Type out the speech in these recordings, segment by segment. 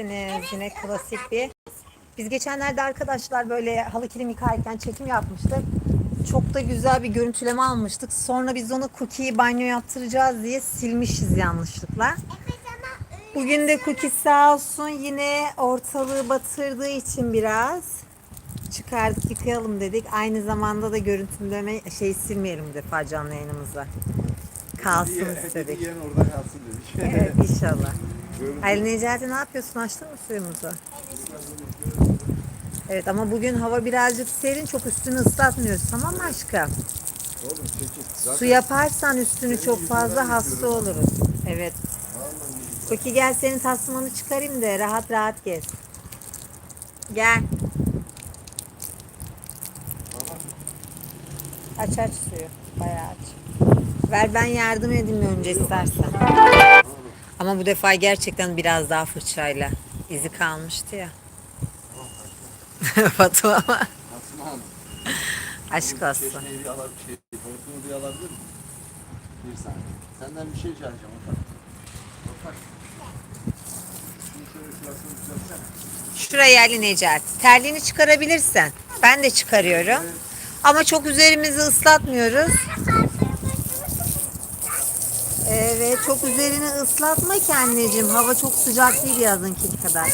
geldiniz. Yine klasik bir. Biz geçenlerde arkadaşlar böyle halı kilim yıkarken çekim yapmıştık. Çok da güzel bir görüntüleme almıştık. Sonra biz onu Cookie'yi banyo yaptıracağız diye silmişiz yanlışlıkla. Bugün de Cookie sağ olsun yine ortalığı batırdığı için biraz çıkardık yıkayalım dedik. Aynı zamanda da görüntüleme şey silmeyelim defa canlı yayınımızda. Kalsın istedik. Yiyen orada kalsın dedik. Evet inşallah. Ali Necati ne yapıyorsun? Açtın mı suyumuzu? Evet ama bugün hava birazcık serin. Çok üstünü ıslatmıyoruz. Tamam mı aşkım? Oğlum çekil. Su yaparsan üstünü çok fazla hasta oluruz. Evet. Koki gel senin tasmanı çıkarayım da rahat rahat gez. Gel. Aç aç suyu. Bayağı aç. Ver ben yardım edeyim önce istersen. Ama bu defa gerçekten biraz daha fırçayla. izi kalmıştı ya. Fatma ama. Asman. Aşk olsun. Çeşmeyi bir şey. Hortumu bir alabilir miyim? Bir saniye. Senden bir şey edeceğim. Otak. Otak. Şunu şöyle şurasını düzeltsene. Şuraya Ali Necati. Terliğini çıkarabilirsen. Ben de çıkarıyorum. Ama çok üzerimizi ıslatmıyoruz. Evet çok üzerini ıslatma ki anneciğim. Hava çok sıcak değil yazınki kadar.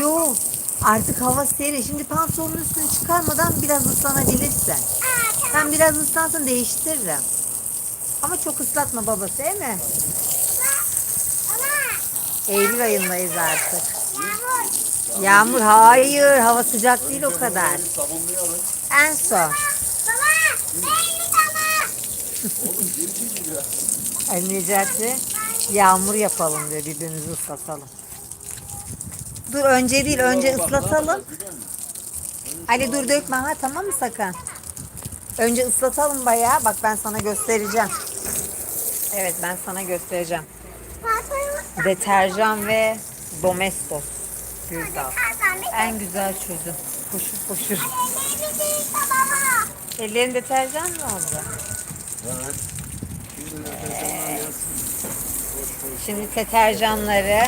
Yok artık hava serin. Şimdi pantolonun üstünü çıkarmadan biraz ıslanabilirsin. Ben biraz ıslansın değiştiririm. Ama çok ıslatma babası değil mi? Eylül ayındayız artık. Yağmur hayır hava sıcak değil o kadar. En son. Geri çekil ya. Ali Necati yağmur yapalım diyor birbirimizi ıslatalım. Dur önce değil önce ıslatalım. Ali dur dökme ha tamam mı sakın? Önce ıslatalım bayağı bak ben sana göstereceğim. Evet ben sana göstereceğim. Deterjan ve Domestos. Güzel. En güzel çözüm. Koşur koşur. Ellerin deterjan mı oldu? Evet. Şimdi deterjanları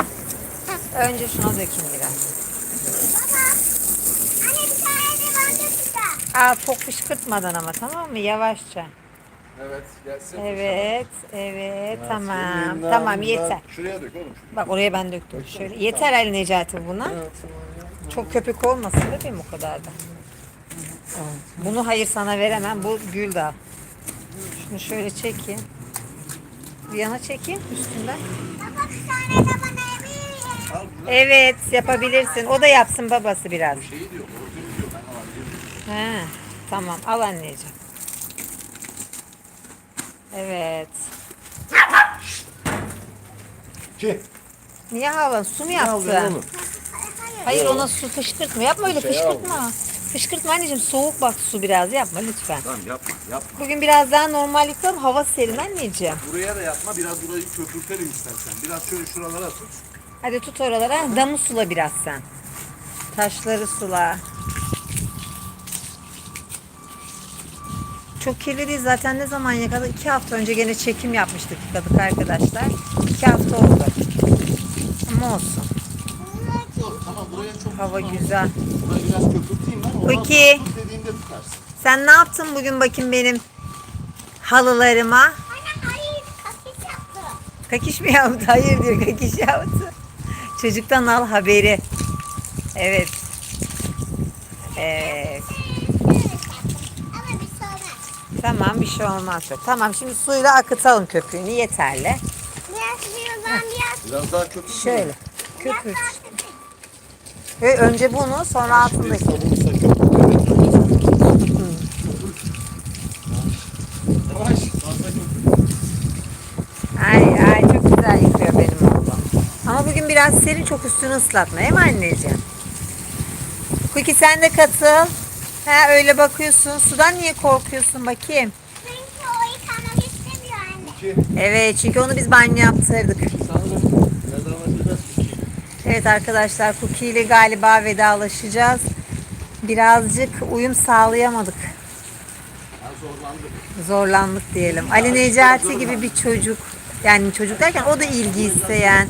önce şuna dökeyim biraz. Aa çok fışkırtmadan ama tamam mı? Yavaşça. Evet gelsin. Evet, evet tamam. Tamam yeter. Şuraya dök oğlum. Bak oraya ben döktüm. Şöyle yeter Ali Necati buna. Çok köpük olmasın bebeğim o kadar da. Bunu hayır sana veremem. Bu gül dağ. Şunu şöyle çekeyim. Bir yana çekeyim üstünden. Evet yapabilirsin. O da yapsın babası biraz. He, tamam al anneciğim. Evet. Ki. Niye hava? Su mu oğlum? Hayır ona su fışkırtma. Yapma öyle Şey fışkırtma. Fışkırtma anneciğim soğuk bak su biraz yapma lütfen. Tamam yapma yapma. Bugün biraz daha normal yıkalım. Hava serin anneciğim. Buraya da yapma. Biraz burayı köpürtelim istersen. Biraz şöyle şuralara tut. Hadi tut oralara. Damı sula biraz sen. Taşları sula. Çok kirli değil zaten ne zaman yıkadık? İki hafta önce gene çekim yapmıştık yıkadık arkadaşlar. İki hafta oldu. Ama olsun. Ama buraya çok Hava güzel. Burayı biraz köpürteyim ben. Peki. tutarsın. Sen ne yaptın bugün bakayım benim halılarıma? Kakiş mi yaptı? Hayır diyor kakiş yaptı. Çocuktan al haberi. Evet. Evet. Tamam bir şey olmaz yok. Tamam şimdi suyla akıtalım köpüğünü yeterli. Biraz daha köpürt. Şöyle köpük. Ve önce bunu sonra altındaki. Sabunsa köpürt. Yavaş. Fazla köpürt. Ay ay çok güzel yıkıyor benim oğlum. Biraz serin çok üstünü ıslatma değil mi anneciğim? Cookie sen de katıl. He öyle bakıyorsun. Sudan niye korkuyorsun bakayım? İki. Evet çünkü onu biz banyo yaptırdık. Evet arkadaşlar Cookie ile galiba vedalaşacağız. Birazcık uyum sağlayamadık. Ben zorlandım. Zorlandık diyelim. Ali Necati gibi bir çocuk. Yani çocuk derken o da ilgi isteyen,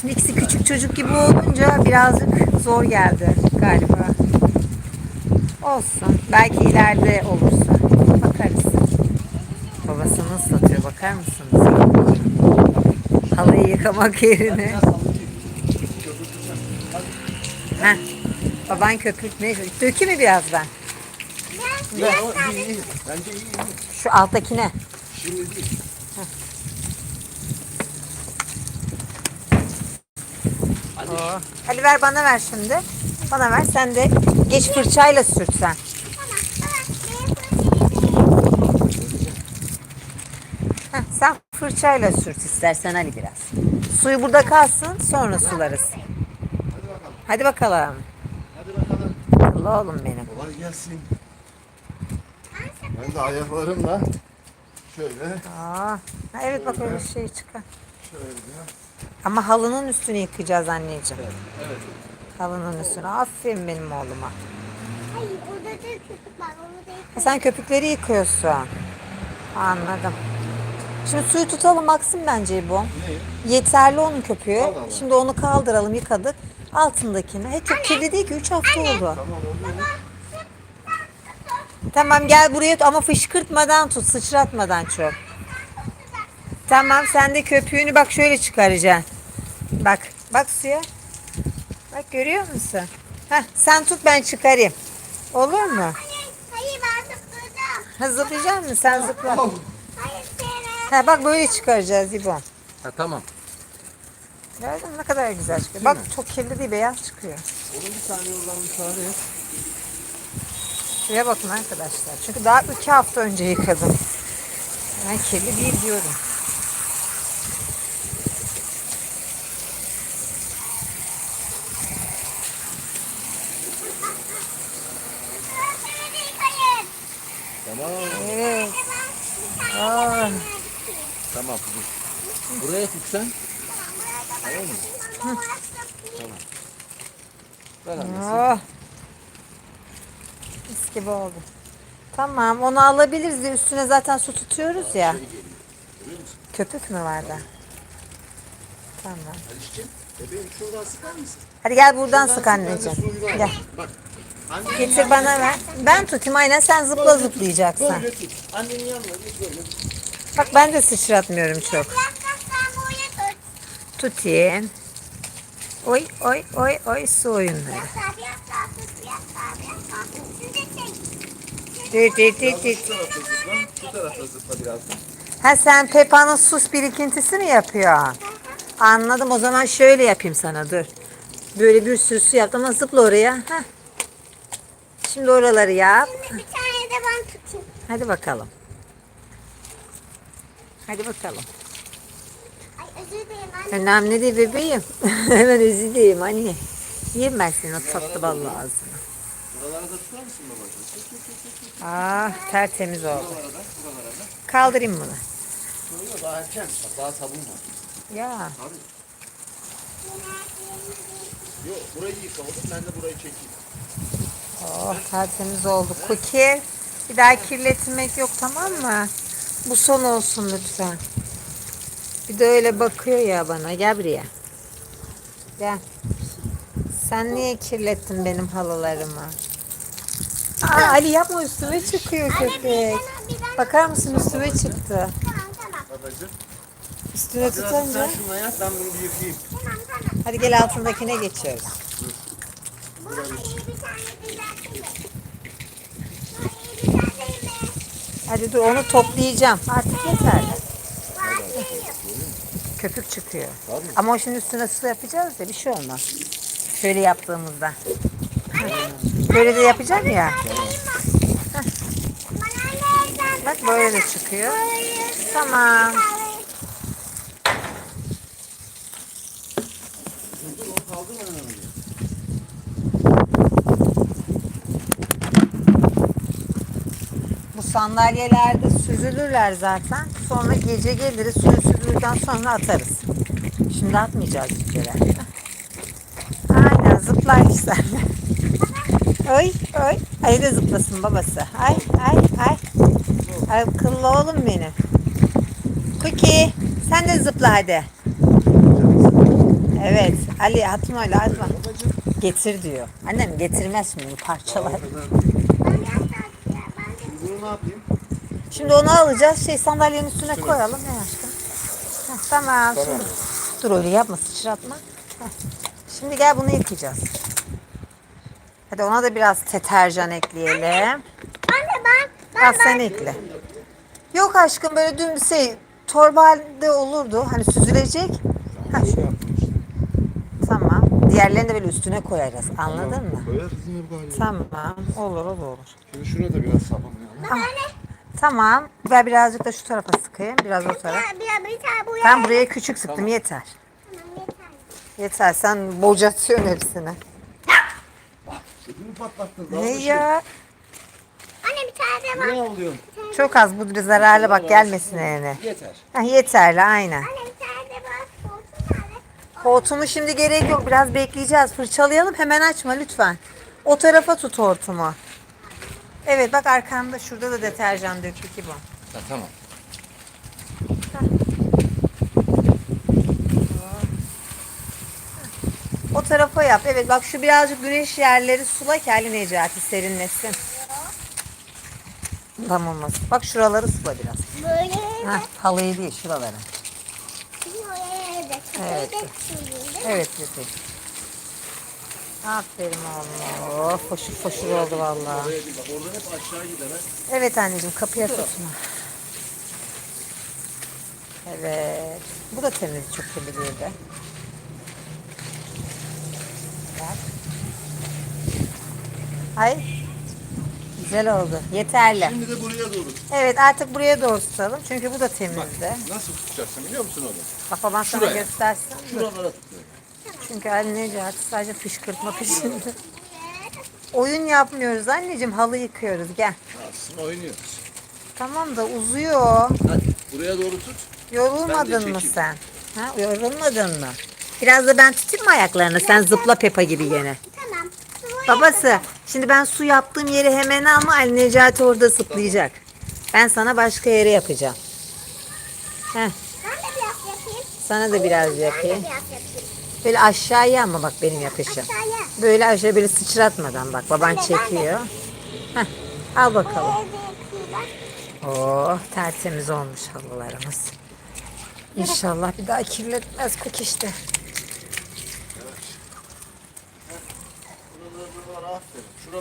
Şimdi ikisi küçük çocuk gibi olunca birazcık zor geldi galiba. Olsun. Belki ileride olursa. Bakarız. Babasını ıslatıyor. Bakar mısınız? Halıyı yıkamak yerine. Biraz. Heh. Baban köpürtmeye Dökü mü biraz ben? İyi. Bence iyi. Şu alttakine. Şimdi değil. Oo. Hadi ver bana ver şimdi. Bana ver. Sen de geç fırçayla sürtsen. Heh, sen fırçayla sürt istersen Ali biraz. Suyu burada kalsın sonra sularız. Hadi bakalım. Hadi bakalım. Hadi bakalım. Allah oğlum benim. Kolay gelsin. Ben de ayaklarımla şöyle Aa, ha, evet bak öyle şey çıkar. şöyle. Ama halının üstünü yıkayacağız anneciğim. Evet. Halının üstünü. Aferin benim oğluma. Hayır orada da köpük var. Onu da Ha, sen köpükleri yıkıyorsun. Anladım. Şimdi suyu tutalım baksın bence bu. Ne? Yeterli onun köpüğü. Allah Allah. Şimdi onu kaldıralım yıkadık. Altındakini. He, çok kirli değil ki 3 hafta oldu. Tamam oldu. Tamam gel buraya ama fışkırtmadan tut sıçratmadan çok. Tamam sen de köpüğünü bak şöyle çıkaracaksın. Bak bak suya. Bak görüyor musun? Heh, sen tut ben çıkarayım. Olur mu? Hayır, ben. Ha, zıplayacak mısın? Sen zıpla. Hayır Seren. Ha, bak böyle çıkaracağız İbo. Ha tamam. Gördün mü ne kadar güzel çıkıyor. Bak çok kirli değil beyaz çıkıyor. Onun bir saniye oradan müsaade et. Şuraya bakın arkadaşlar. Çünkü daha iki hafta önce yıkadım. Ben kirli değil diyorum. Seni de yıkayın. Tamam. Evet. Bir tane Aa, Tamam dur. Buraya tut sen. Tamam mı? uğraştım. Ver annesi. oh. Mis gibi oldu. Tamam onu alabiliriz. de Üstüne zaten su tutuyoruz ya. Şey geliyor. Görüyor musun? Köpük mü var da? Tamam. Alişciğim. Bebeğim şuradan sıkar mısın? Hadi gel buradan Şuradan sık ben de anneciğim. suyunu al. Gel. Bak. Annenin Getir yanına bana ver. Ben tutayım aynen sen zıpla zıplayacaksın. Böyle tut. Annenin yanına git böyle. Bak ben de sıçratmıyorum çok. Biraz kastan boya tut. Tutayım. Oy oy oy oy su oyunları. Ha sen Peppa'nın sus birikintisi mi yapıyorsun? Anladım o zaman şöyle yapayım sana dur. Böyle bir sürü su yaptım ama zıpla oraya. Heh. Şimdi oraları yap. Şimdi bir tane de ben tutayım. Hadi bakalım. Hadi bakalım. Özür dilerim. Önemli değil bebeğim. Hemen üzüleyim anne. Senin o tatlı ballı ağzını. Buralara da tutar mısın babacığım? Tut. Ah tertemiz oldu. Buralara. Kaldırayım bunu. Şöyle daha erken. Daha sabun var. Ya Abi. Yok burayı yıka oğlum. Ben de burayı çekeyim. oh tertemiz oldu. Cookie bir daha kirletmek yok tamam mı? Bu son olsun lütfen. Bir de öyle bakıyor ya bana. Gel buraya. Gel. Sen niye kirlettin benim halılarımı? Aa, Ali yapma üstüme çıkıyor köpek. Bakar mısın üstüme çıktı. Babacığım. Üstüne Biraz tutunca. sen şuna yat ben bunu bir yıkayayım. Tamam tamam. Hadi gel altındakine geçiyoruz. Hadi dur onu toplayacağım. Artık yeter. Köpük çıkıyor. Tabii. Ama o şimdi üstüne su yapacağız ya bir şey olmaz. Şöyle yaptığımızda. Böyle de yapacağım ya. Bak böyle de çıkıyor. Tamam. Bu sandalyelerde süzülürler zaten. Sonra gece geliriz suyu süzüldükten sonra atarız. Şimdi atmayacağız geceler. Aynen zıplar işte. Oy oy. Ay da zıplasın babası. Ay ay ay. Akıllı oğlum benim. Cookie sen de zıpla hadi. Evet. Ali atma öyle atma. Getir diyor. Annem getirmez şimdi parçalar. Şimdi bunu onu alacağız. Şey sandalyenin üstüne koyalım. Heh, tamam. Tamam. Şimdi, dur öyle yapma sıçratma. Heh. Şimdi gel bunu yıkayacağız. Hadi ona da biraz deterjan ekleyelim. Anne ben Al ben sen ekle. Yok aşkım böyle dün şey torba halinde olurdu. Hani süzülecek. Ha, Şey işte. tamam. Diğerlerini de böyle üstüne koyarız. Anladın mı? Koyarız yine bu galiba. Tamam. Olur olur olur. Şimdi şuraya da biraz sabunlayalım. Tamam. Ben birazcık da şu tarafa sıkayım. Biraz o tarafa. bir, bir, bir tane buraya. Ben buraya küçük sıktım Tamam. yeter. Tamam, yeter. Yeter sen bocatıyorsun hepsini. Patlattın. Ne ya? Anne bir tane de var. Ne alıyorsun? Çok az bu zararlı bak gelmesin eline. Yeter. Heh, yeterli aynen. Anne bir tane de var. Koltuğun nerede? Hortumu şimdi gerek yok. Biraz bekleyeceğiz. Fırçalayalım. Hemen açma lütfen. O tarafa tut hortumu. Evet bak arkanda şurada da deterjan döktük gibi. Ha, tamam. O tarafa yap. Evet bak şu birazcık güneş yerleri sula ki Ali Necati serinlesin. Tamam olmaz. Bak şuraları sula biraz. Böyle Heh, halıyı değil şuraları. Da. Evet. Evet. Süreyim, değil mi? Evet bebeğim. Aferin oğlum. Oh, foşur foşur oldu bir bak. Oradan hep aşağı gider ha. Evet anneciğim kapıya tutma. Evet. Bu da temiz çok temiz de. Bak. Ay. Güzel oldu. Yeterli. Şimdi de buraya doğru. Evet artık buraya doğru tutalım. Çünkü bu da temizdi. Nasıl tutacaksın biliyor musun onu? Bak baban sana Şuraya. göstersin. Şuralara tutuyor. Çünkü Ali Necati sadece fışkırtma peşinde. Oyun yapmıyoruz anneciğim halı yıkıyoruz gel. Aslında oynuyoruz. Tamam da uzuyor. Hadi buraya doğru tut. Yorulmadın Ben de mı çekeyim. sen? Ha, yorulmadın mı? Biraz da ben tutayım mı ayaklarını? Sen zıpla Peppa gibi gene. Tamam. Babası, şimdi ben su yaptığım yeri hemen alma. Ali Necati orada zıplayacak. Ben sana başka yere yapacağım. Heh, Ben de biraz yapayım. sana da biraz Ben de yapayım. biraz yapayım. Böyle aşağıya ama bak benim yapışım. Aşağıya. Böyle aşağı böyle sıçratmadan bak baban de. çekiyor. Heh, al bakalım. Yapayım. Oh tertemiz olmuş halılarımız. İnşallah bir daha kirletmez kok işte.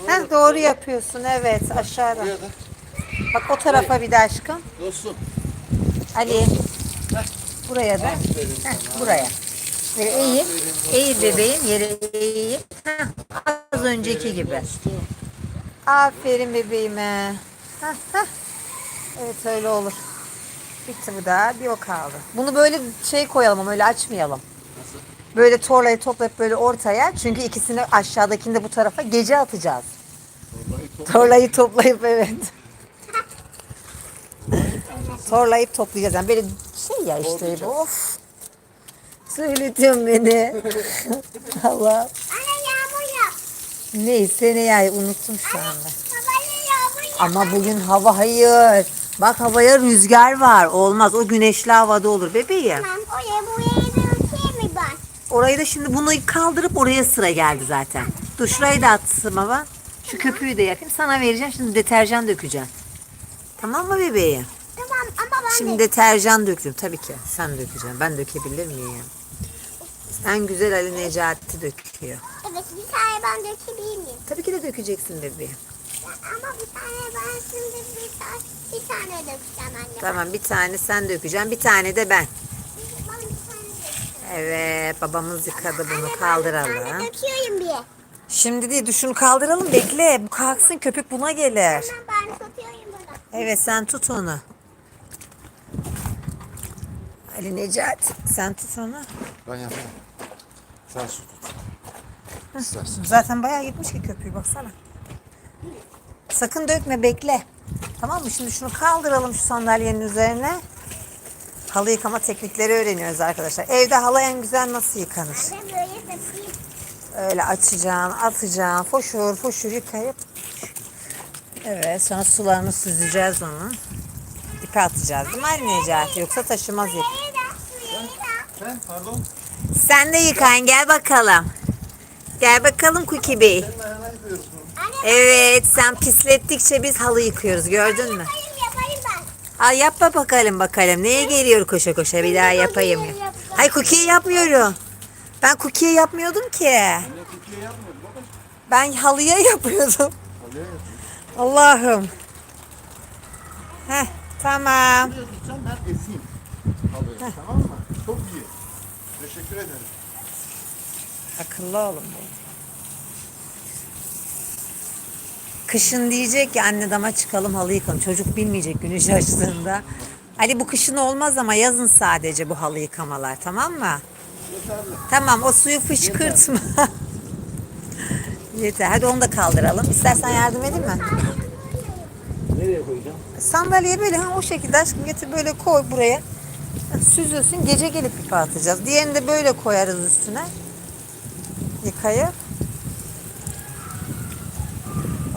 Heh, doğru yapıyorsun evet aşağıda. Bak o tarafa bir de aşkım. Dostum. Ali. Buraya da. Heh, buraya. Böyle eğip, eğip bebeğim yere eğip. Heh, az önceki gibi. Aferin bebeğime. Heh, heh. Evet öyle olur. Bitti bu da. Bir o kaldı. Bunu böyle şey koyalım ama öyle açmayalım. Nasıl? Böyle torlayı toplayıp böyle ortaya. Çünkü ikisini aşağıdakini de bu tarafa gece atacağız. Torbayı topla. Torlayı toplayıp evet. Torlayıp toplayacağız. Yani böyle şey ya işte bu. Söyletiyorsun beni. Allah. Anne yağmur yap. Neyse ne ya unuttum şu anda. Babayla yağmur yap. Ama bugün hava hayır. Bak havaya rüzgar var. Olmaz. O güneşli havada olur bebeğim. Tamam. Oraya buraya yapayım mı ben? Orayı da şimdi bunu kaldırıp oraya sıra geldi zaten. Dur şurayı da atsın baba. Şu köpüğü de yapayım. Sana vereceğim. Şimdi deterjan dökeceğim. Tamam mı bebeğim? Tamam ama ben Şimdi de. deterjan döktüm. Tabii ki. Sen dökeceksin. Ben dökebilir miyim? En güzel Ali Necati döküyor. Evet bir tane ben dökebilir miyim? Tabii ki de dökeceksin bebeğim. Ama bir tane ben şimdi bir tane, bir tane dökeceğim anne. Tamam bir tane sen dökeceksin. Bir tane de ben. Ben bir tane dökeceğim. Evet babamız yıkadı bunu Ben bir kaldıralım. tane döküyorum bir. Şimdi değil şunu kaldıralım bekle. Bu kalksın köpük buna gelir. Tamam ben tutuyorum burada. Evet sen tut onu. Ali Necati sen tut onu. Ben yapayım. Sen su tut. İstersen. Zaten bayağı gitmiş ki köpüğü baksana. Sakın dökme bekle. Tamam mı? Şimdi şunu kaldıralım şu sandalyenin üzerine. Halı yıkama teknikleri öğreniyoruz arkadaşlar. Evde halı en güzel nasıl yıkanır? Ben böyle yapayım. Öyle açacaksın, atacaksın, foşur foşur yıkayıp. Evet sonra sularını süzeceğiz onu. İpe atacağız değil mi Ali Necati? Yoksa taşımaz ip. Sen pardon. Sen de yıkan gel bakalım. Gel bakalım Cookie Bey. Evet sen pislettikçe biz halı yıkıyoruz gördün mü? ben. Al yapma bakalım bakalım. Neye geliyor koşa koşa bir daha yapayım. Hay Cookie yapmıyorum. Ben Cookie'ye yapmıyordum ki. Kukiye. Ben halıya yapıyordum. Allah'ım. Heh tamam. Ben mı? Çok iyi. Teşekkür ederim. Akıllı oğlum benim. Kışın diyecek ki anne dama çıkalım halı yıkalım. Çocuk bilmeyecek güneş açtığında. Ali bu kışın olmaz ama yazın sadece bu halı yıkamalar tamam mı? Yeterli. Tamam o suyu fışkırtma. Yeter. Hadi onu da kaldıralım. İstersen yardım edeyim mi? Nereye koyacağım? Sandalye böyle ha, o şekilde aşkım getir böyle koy buraya. Süzülsün gece gelip ipe atacağız. Diğerini de böyle koyarız üstüne. Yıkayıp.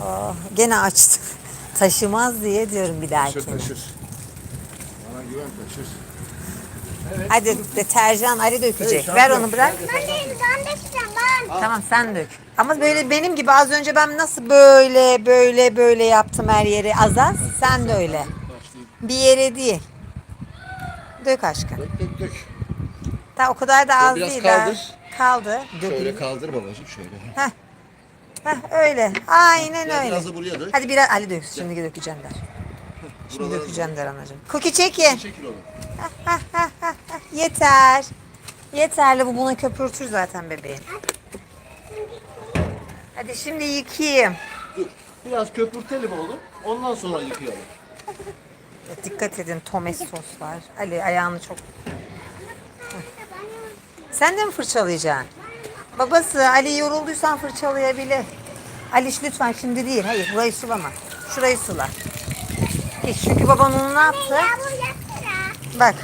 Oh, gene açtık. Taşımaz diye diyorum bir Taşır dahakine. taşır. Bana güven taşır. Hadi deterjan Ali dökecek. Hey, Ver onu bırak. Ben de ben tutacağım ben. Tamam sen dök. Ama böyle benim gibi az önce ben nasıl böyle böyle böyle yaptım her yeri az az. Sen de öyle. Bir yere değil. Dök aşkım. Dök dök dök. Ta o kadar da az Biraz değil. ha. kaldır. Kaldı. Şöyle kaldır babacığım şöyle. Heh. Heh, öyle. Aynen Gel öyle. biraz da buraya dök. Hadi biraz Ali dök. Şimdi dökeceğim der. Şimdi Buralara dökeceğim der anacığım. Cookie çekin. Çekil oğlum. Yeter. Yeterli bu bunu köpürtür zaten bebeğim. Hadi şimdi yıkayayım. Dur. Biraz köpürtelim oğlum. Ondan sonra yıkayalım. Dikkat edin tomes soslar. Ali ayağını çok... Sen de mi fırçalayacaksın? Babası Ali yorulduysan fırçalayabilir. Aliş lütfen şimdi değil. Hayır burayı sulama. Şurayı sula. Geç, Çünkü baban onu ne yaptı? Bak.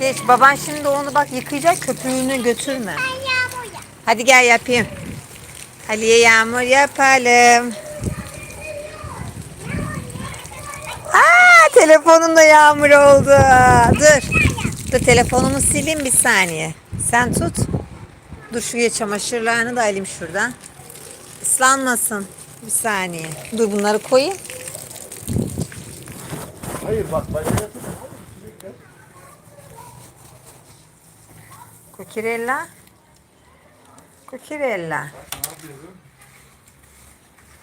Geç baban şimdi onu bak yıkayacak köpüğünü götürme. Hadi gel yapayım. Ali'ye yağmur yapalım. Aa telefonumda yağmur oldu. Dur. Dur telefonumu sileyim bir saniye. Sen tut. Dur şu çamaşırlarını da alayım şuradan. Islanmasın. Bir saniye. Dur bunları koyayım. Hayır bak bacaya.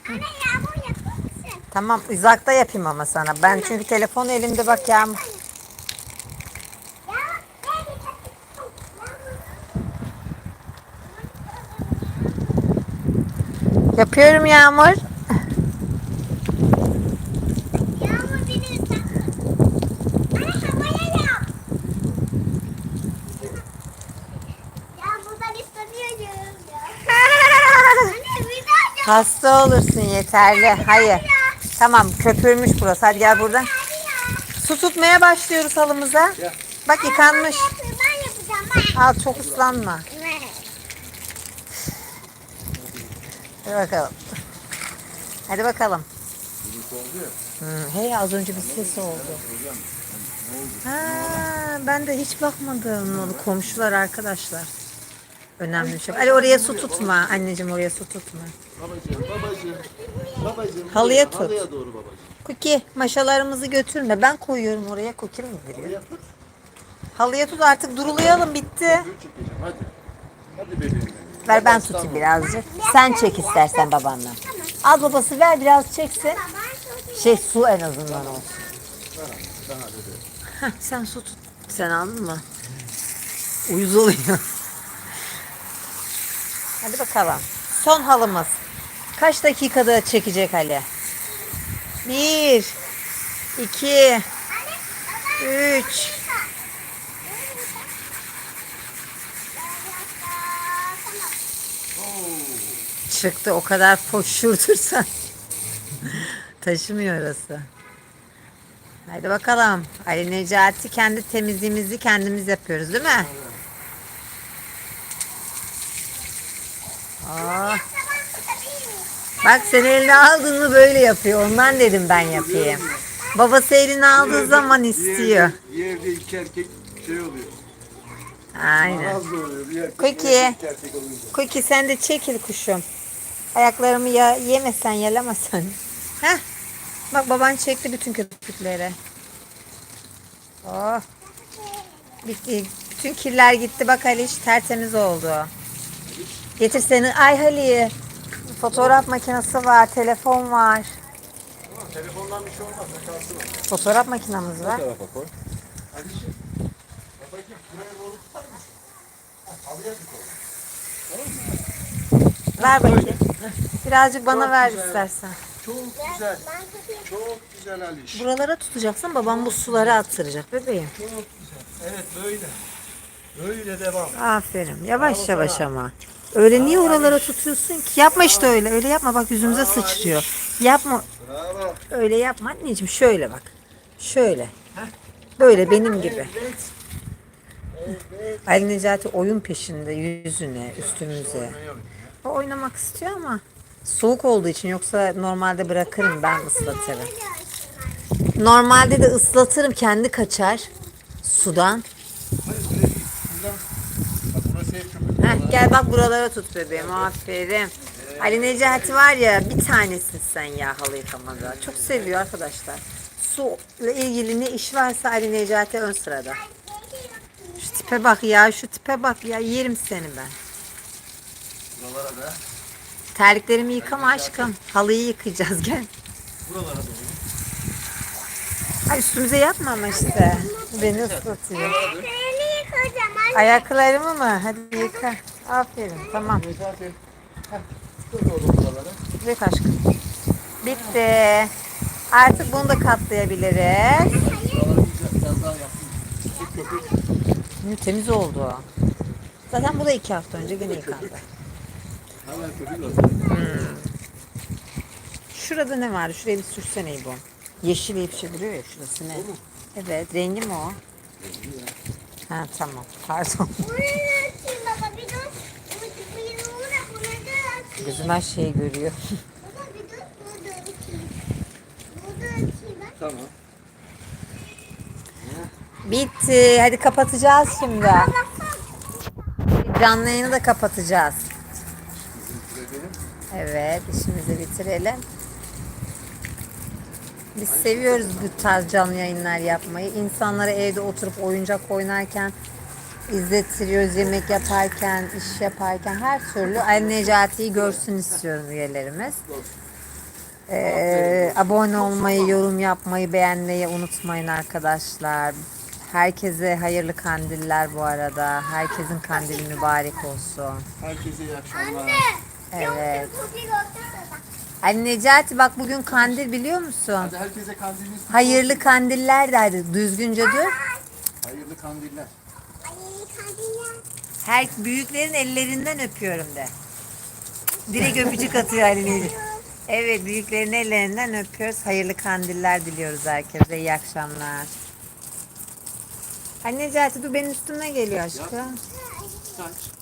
Anne yağmur yapar mısın? Tamam uzakta yapayım ama sana. Ben çünkü telefon elimde bak yağmur. Yapıyorum Yağmur. Yağmur beni ıslattı. Anne havaya yap. Ya buradan ıslanıyorum ya. Anne bir daha yap. Hasta olursun yeterli. Hayır. Tamam köpürmüş burası. Hadi gel buradan. Su tutmaya başlıyoruz halımıza. Bak yıkanmış. Ben yapacağım ben. Al çok ıslanma. Evet. Hadi bakalım. Hadi bakalım. Hmm, hey az önce bir ses oldu? Ha, ben de hiç bakmadım. Onu komşular arkadaşlar. Önemli şey. Ali oraya su tutma. Anneciğim oraya su tutma. Babacığım babacığım. Babacığım. Halıya tut. Halıya doğru babacığım. Cookie maşalarımızı götürme. Ben koyuyorum oraya. Cookie mi giriyor? Halıya tut. Halıya tut artık durulayalım bitti. Dur çekeceğim hadi. Hadi bebeğim. benim. Ver ben tutayım birazcık. Sen çek istersen babanla. Al babası ver biraz çeksin. Şey su en azından olsun. Bebeğim. Heh, sen su tut. Sen aldın mı? Uyuz oluyor. Hadi bakalım. Son halımız. Kaç dakikada çekecek Ali? Bir, iki, üç. Çıktı o kadar poşurdursan. Taşımıyor orası. Haydi bakalım. Ali Necati kendi temizliğimizi kendimiz yapıyoruz değil mi? Aa, bak sen eline aldın mı böyle yapıyor. Ondan dedim ben yapayım. Babası elini aldığı zaman istiyor. Bir evde iki erkek şey oluyor. Aynen. Nasıl oluyor? Bir erkek, Cookie. bir erkek erkek olunca. Cookie sen de çekil kuşum. Ayaklarımı ya yemesen yalamasan. Heh. Bak baban çekti bütün köpükleri. Oh. Bitti. Bütün kirler gitti. Bak Aliş tertemiz oldu. Getir seni. Ay Halil. Fotoğraf makinesi var. Telefon var. Tamam, telefondan bir şey olmaz. Var. Fotoğraf makinamız var. tarafa koy. Hadi şimdi. Babacığım buraya doğru tutar mısın? Ha, Halıya tut onu. Ver bakayım. Birazcık bana Çok ver güzel. istersen. Çok güzel. Çok güzel Aliş. Buralara tutacaksın. Babam bu suları attıracak bebeğim. Çok güzel. Evet böyle. Böyle devam. Aferin. Yavaş yavaş ama. Öyle niye oralara tutuyorsun ki? Yapma işte öyle. Öyle yapma bak yüzümüze sıçrıyor. Yapma. Öyle yapma anneciğim. Şöyle bak. Şöyle. Böyle benim gibi. Ali Necati oyun peşinde yüzüne, üstümüze. O oynamak istiyor ama soğuk olduğu için yoksa normalde bırakırım ben ıslatırım. Normalde de ıslatırım kendi kaçar sudan. Hayır burası hep köpük. Heh, gel bak buralara tut bebeğim aferin. Ali Necati var ya bir tanesin sen ya halı yıkamada. Çok seviyor arkadaşlar. Su ile ilgili ne iş varsa Ali Necati ön sırada. Şu tipe bak ya şu tipe bak ya yerim seni ben. Buralara da. Terliklerimi yıkama aşkım. Halıyı yıkayacağız gel. Buralara doğru. Ay üstümüze yapma ama işte. Beni ıslatıyor. Seni yıkayacağım. Ayaklarımı mı? Hadi yıka. Aferin tamam. Necati. Aşkım. Bitti. Artık bunu da katlayabiliriz. Buraları. Hı, Temiz oldu. Zaten bu da iki hafta önce gene yıkandı. Lazım. Şurada ne var? Şuraya bir sürsene bu. Yeşil bir şey duruyor ya şurası ne? Evet rengi mi o? Ha tamam pardon. Gözüm her şeyi görüyor. Açayım ben. Tamam. Bitti. Hadi kapatacağız şimdi. Canlı yayını da kapatacağız. Evet işimizi bitirelim. Biz seviyoruz bu tarz canlı yayınlar yapmayı. İnsanlara evde oturup oyuncak oynarken izlettiriyoruz, yemek yaparken, iş yaparken her türlü Ali Necati'yi görsün istiyorum üyelerimiz. Ee, abone olmayı, yorum yapmayı, beğenmeyi unutmayın arkadaşlar. Herkese hayırlı kandiller bu arada. Herkesin kandili mübarek olsun. Herkese iyi akşamlar. Anne. Evet. Ali Necati bak bugün kandil biliyor musun? Hadi herkese kandiliniz Hayırlı kandiller derdi. Düzgünce dur. Hayırlı kandiller. Her büyüklerin ellerinden öpüyorum de. Direkt öpücük atıyor Necati. Evet büyüklerin ellerinden öpüyoruz. Hayırlı kandiller diliyoruz herkese. İyi akşamlar. Ali Necati dur benim üstüme geliyor aşkım. Kaç.